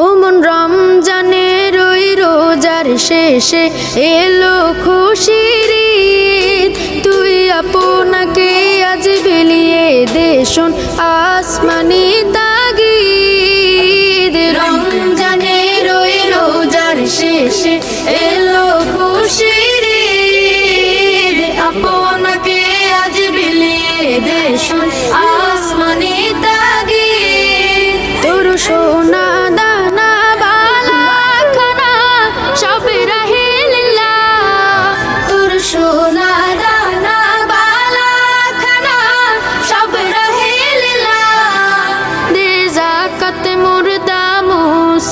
ওমন রমজানের ওই রোজার শেষে এলো খুশির। তুই আপনাকে আজ বিলিয়ে দেশন আসমানি তাগিদ রমজানের ওই রোজার শেষে এলো খুশির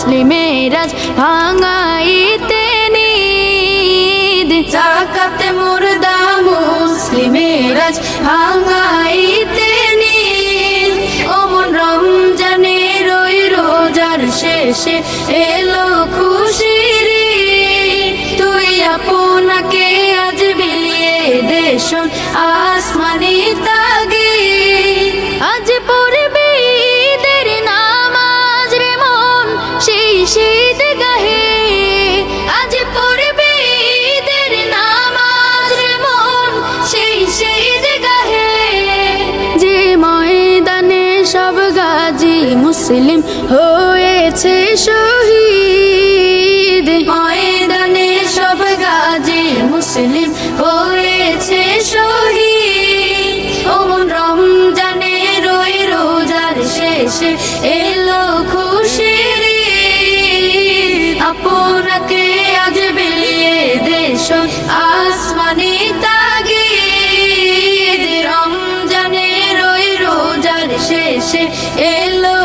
মুসলিমেরাজ ভাঙাইতে নিদ। জাকাত মুর্দা মুসলিমেরাজ ভাঙাইতে নিদ। ওমন রমজানের ওই রোজার শেষে এলো খুশির। তুই আপনাকে আজ বিলিয়ে দেশন আসমানি তাগি মুসলিম হয়েছে শহীদ। ময়দানে সব গাজী মুসলিম হয়েছে এলো